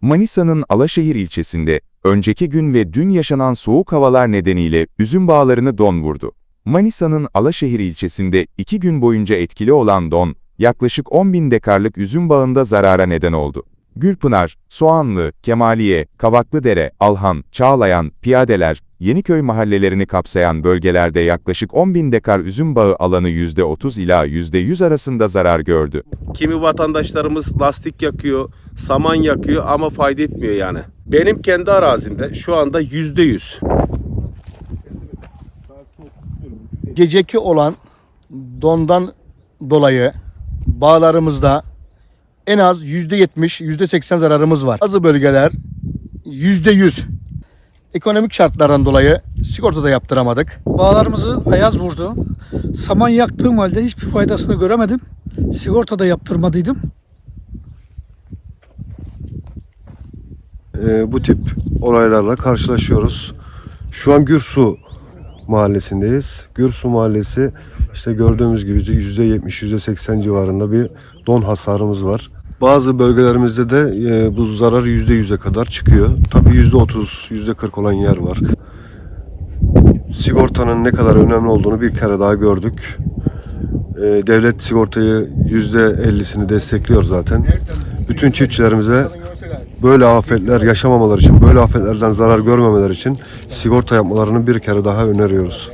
Manisa'nın Alaşehir ilçesinde önceki gün ve dün yaşanan soğuk havalar nedeniyle üzüm bağlarını don vurdu. Manisa'nın Alaşehir ilçesinde iki gün boyunca etkili olan don, yaklaşık 10 bin dekarlık üzüm bağında zarara neden oldu. Gülpınar, Soğanlı, Kemaliye, Kavaklıdere, Alhan, Çağlayan, Piyadeler, Yeniköy mahallelerini kapsayan bölgelerde yaklaşık 10 bin dekar üzüm bağı alanı %30 ila %100 arasında zarar gördü. Kimi vatandaşlarımız lastik yakıyor, saman yakıyor ama fayda etmiyor yani. Benim kendi arazimde şu anda yüzde yüz. geceki olan dondan dolayı bağlarımızda en az %70, %80 zararımız var. Bazı bölgeler %100. Ekonomik şartlardan dolayı sigorta da yaptıramadık. Bağlarımızı ayaz vurdu. Saman yaktığım halde hiçbir faydasını göremedim. Sigorta da yaptırmadıydım. E, bu tip olaylarla karşılaşıyoruz. Şu an Gürsu mahallesindeyiz. Gürsu mahallesi işte gördüğümüz gibi %70 %80 civarında bir don hasarımız var. Bazı bölgelerimizde de e, bu zarar %100'e kadar çıkıyor. Tabii %30, %40 olan yer var. Sigortanın ne kadar önemli olduğunu bir kere daha gördük. E, devlet sigortayı %50'sini destekliyor zaten. Bütün çiftçilerimize böyle afetler yaşamamaları için, böyle afetlerden zarar görmemeleri için sigorta yapmalarını bir kere daha öneriyoruz.